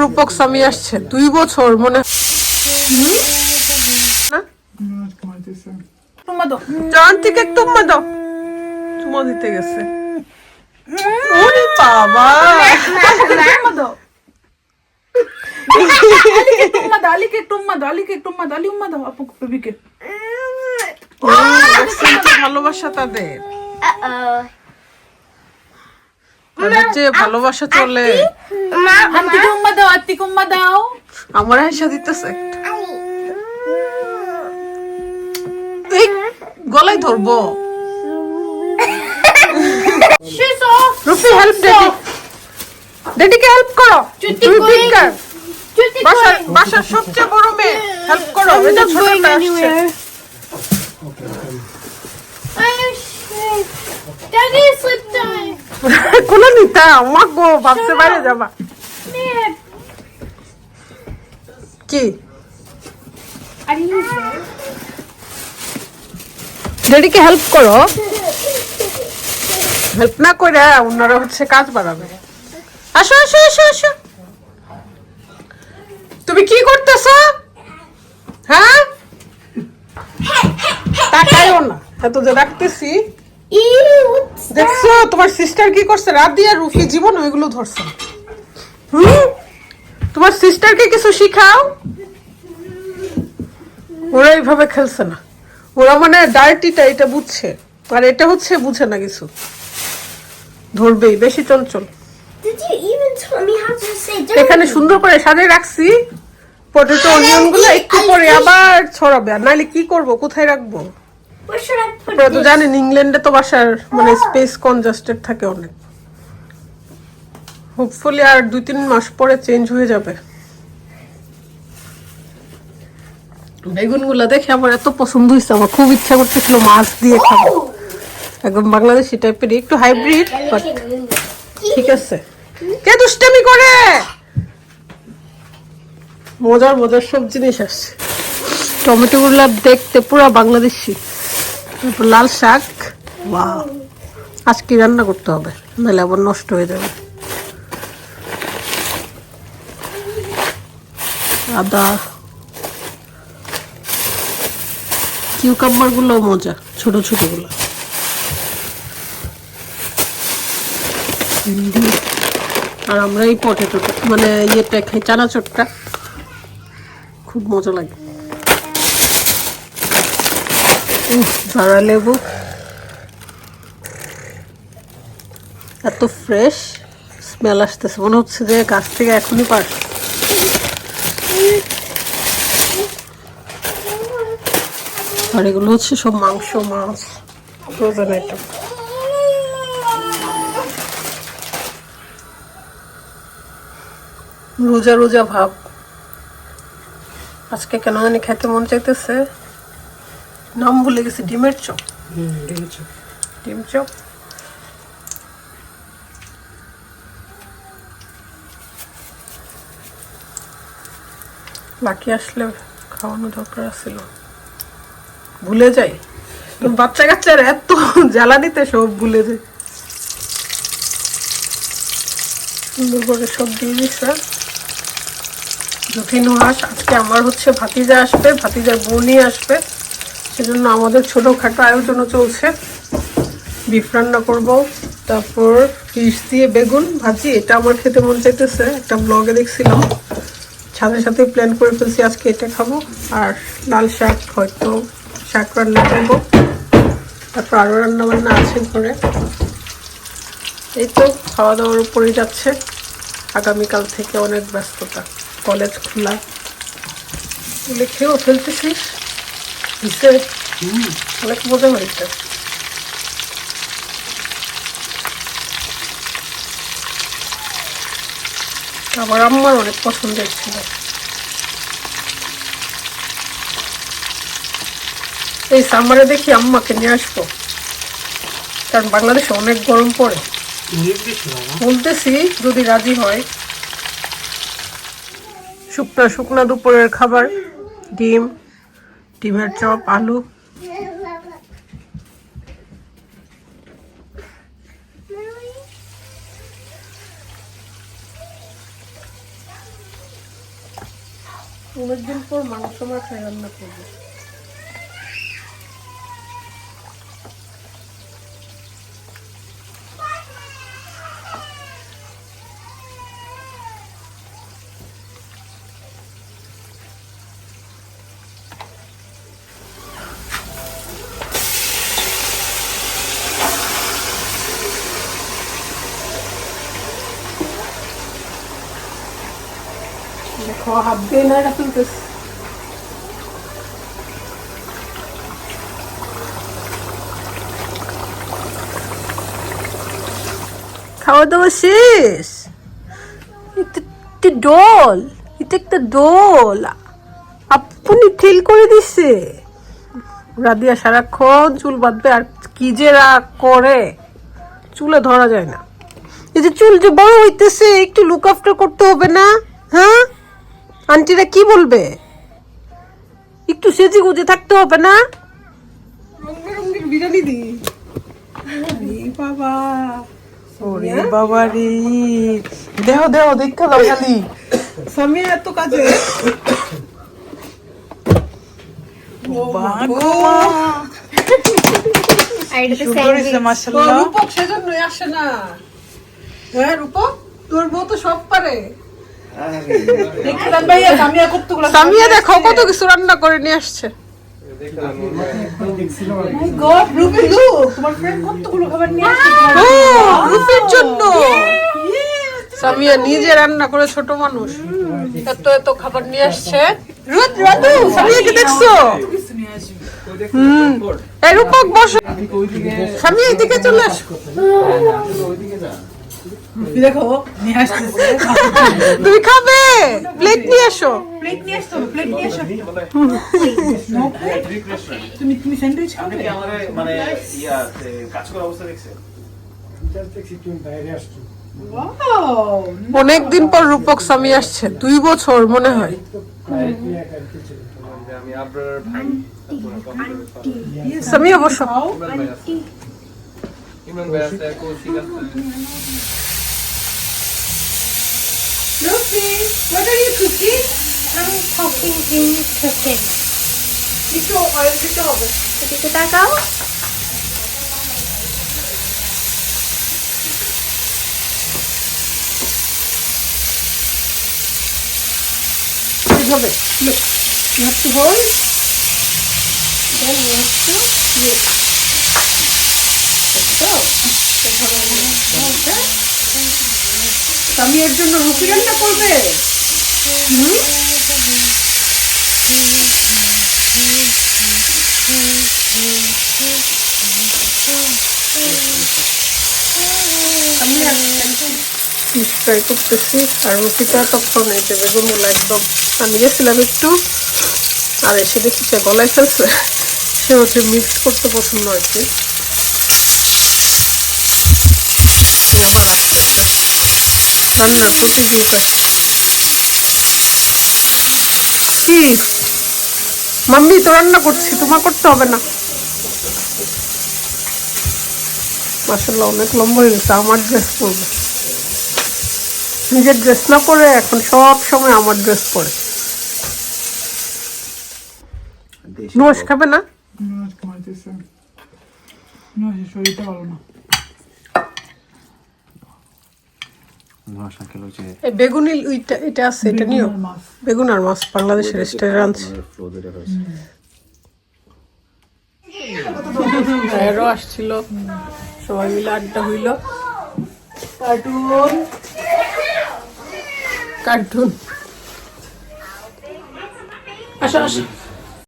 রূপক স্বামী আসছে। দুই বছর মনে না? তোমার দাও তুম্মা দাও চুমা দিতে গেছে। ওরে বাবা। তোমার টুম্মা দাও টুম্মা উম্মা আপু বেবিকে ভালোবাসা তাদের। তাদের যে ভালোবাসা চলে। আন্টিকে উম্মা দাও আত্তিকে উম্মা দাও। আমার হাসা দিতেছে। এই গলায় ধরবো। রুফি হেল্প ডেডি ডেডিকে হেল্প করো? পিকার Cutie বাসার বাসার সবচেয়ে বড় মেয়ে। হেল্প করো not ছোটটা আসছে। anywhere. বাইরে যাবা. কি? ডেডিকে হেল্প করো। হেল্প না করে ওনারা হচ্ছে কাজ বাড়াবে। আসো আসো আসো আসো। তুমি কি করতেছো? হ্যাঁ? তাকাইও না। এত যে Ew. দেখছ তোমার সিস্টার কি করছে? রাদিয়া রুফি জীবন ওইগুলো ধরছে। হুম? তোমার সিস্টারকে কিছু শিখাও? ওরা এইভাবে খেলছে না। ওরা মানে ডার্টিটা এটা বুঝছে। আর এটা হচ্ছে বুঝে না কিছু। ধরবেই বেশি চঞ্চল। এখানে সুন্দর করে সাজিয়ে রাখছি। পটেটো অনিয়নগুলো একটু পরে আবার ছড়াবে। আর নাহলে কি করব? কোথায় রাখব? তো জানেন ইংল্যান্ডে তো বাসার মানে স্পেস কনজাস্টেড থাকে অনেক। হোপফুলি আর দুই তিন মাস পরে চেঞ্জ হয়ে যাবে। বেগুনগুলো দেখে আমার এত পছন্দ হয়েছে আমার খুব ইচ্ছা করতেছিল মাছ দিয়ে খাব। একদম বাংলাদেশি টাইপের একটু হাইব্রিড বাট ঠিক আছে। কে দুষ্টামি করে? মজার মজার সব জিনিস আসছে টমেটো গুলা দেখতে পুরো বাংলাদেশি। তারপর লাল শাক। ওয়াও। আজকে রান্না করতে হবে, নাহলে আবার নষ্ট হয়ে যাবে। আদা। কিউকাম্বারগুলো মজা, ছোট ছোটগুলো আর আমরা এই পটেটোটা মানে ইয়েটা খাই, চানাচুরটা। খুব মজা লাগে। ঝাড়া লেবু। এত ফ্রেশ স্মেল আসতেছে। মনে হচ্ছে যে গাছ থেকে এখনই পার। আর এগুলো হচ্ছে সব মাংস, মাছ ফ্রোজেন আইটেম রোজা রোজা ভাব। আজকে কেন জানি খেতে মন চাইতেছে। নাম ভুলে গেছি ডিমের চপ। ডিম চপ। বাকি আসলে খাওয়ানো দরকার ছিল ভুলে যাই। বাচ্চা কাচ্চার এত জ্বালা দিতে সব ভুলে যায় সুন্দর করে সব দিয়ে দিচ্ছে যথি নুহাস আজকে আমার হচ্ছে ভাতিজা আসবে ভাতিজার বোনই আসবে। সেজন্য আমাদের ছোটোখাটো আয়োজনও চলছে। বিফ রান্না করব, তারপর ফিশ দিয়ে বেগুন ভাজি, এটা আমার খেতে মন চাইতেছে, একটা ব্লগে দেখছিলাম। সাথে সাথে প্ল্যান করে ফেলছি আজকে এটা খাব, আর লাল শাক, হয়তো শাক রান্না করব। তারপর আরও রান্না বান্না আছে ঘরে। এই তো খাওয়া দাওয়ার উপরেই যাচ্ছে। আগামীকাল থেকে অনেক ব্যস্ততা, কলেজ খোলা। খেয়েও ফেলতেছিস? হয়েছে আমার আম্মার অনেক পছন্দের ছিল। এই সামারে দেখি আম্মাকে নিয়ে আসব। কারণ বাংলাদেশে অনেক গরম পড়ে। বলতেছি, যদি রাজি হয়। শুকনা শুকনা দুপুরের খাবার, ডিম টিভার চপ আলু। অনেকদিন পর মাংস মাছ রান্না করব। দিয়ে না ফেলতেছে খাওয়া দাওয়া শেষ এটা ডল এটা একটা ডল আপনি ফিল করে দিছে রাদিয়া সারাক্ষণ চুল বাঁধবে আর কি যে রাগ করে চুলে ধরা যায় না এই যে চুল যে বড় হইতেছে একটু লুক আফটার করতে হবে না হ্যাঁ আন্টিরা কি বলবে? একটু সেজে গুজে থাকতে হবে না? রঙের রঙের বিরিয়ানি দি। বাবা। ওরে বাবা রে। দেহ দেহ দেখা দাও খালি। সামিয়া এত কাজে। I did the সুন্দর হয়েছে তো মাসাল্লাহ রূপক সেজন্যই আসে না। হ্যাঁ রূপক তোর বউ তো সব পারে। সামিয়া দেখো কত কিছু রান্না করে নিয়ে আসছে। গড রুবি লু তোমার ফ্রেন্ড কতগুলো খাবার নিয়ে আসছে? ও রূপের জন্য। সামিয়া নিজে রান্না করে ছোট মানুষ। এত এত খাবার নিয়ে আসছে। রুদ রাতু সামিয়াকে দেখছ? হুম। এই রূপক বসো। সামিয়া এদিকে চলে আসো। দেখো নিয়ে আসতেছে। তুমি খাবে? প্লেট নিয়ে এসো। প্লেট নিয়ে আসতে প্লেট নিয়ে আসো। তুমি তুমি স্যান্ডউইচ খাবে? মানে ইয়া কাজ করার অবস্থা দেখছেন? ওয়াও অনেক দিন পর রূপক স্বামী আসছে দুই বছর মনে হয়। আমি আপনার ভাই স্বামী অবশ্য। ইমরান ভাই আছে কৌশিক আছে। cooking? What are you cooking? I'm talking in cooking. Dito, oil dito. Dito tagaw? Look, you have to hold, then you have to lift. স্বামীর জন্য রুটি রান্না করবে? ফিশ ফ্রাই করতেছি আর রুটিটা তখন যে বেগুনগুলো একদম আমি গেছিলাম একটু। আর এসে দেখি সে গলায় ফেলছে। সে হচ্ছে মিক্সড করতে পছন্দ আর কি আবার আসছে একটা রান্নার প্রতিযোগিতা কি? মাম্মি তো রান্না করছি তোমার করতে হবে না। মাসাল্লাহ অনেক লম্বা হয়ে গেছে আমার ড্রেস পরবে। নিজের ড্রেস না পরে এখন সব সময় আমার ড্রেস পরে। নোস খাবে না? নুজ কমাইতেছে নুজ শরীরটা ভালো না। বেগুনি ওইটা এটা আছে এটা নিও। বেগুন আর মাছ। বাংলাদেশের হয়েছে ভাইয়েরও আসছিল। সবাই মিলে আড্ডা হইল। কার্টুন। কার্টুন। আসো আসো।